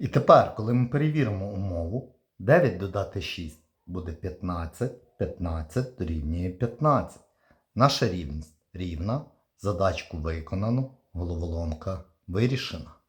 І тепер, коли ми перевіримо умову, 9 додати 6 буде 15, 15 дорівнює 15. Наша рівність рівна, задачку виконано, головоломка вирішена.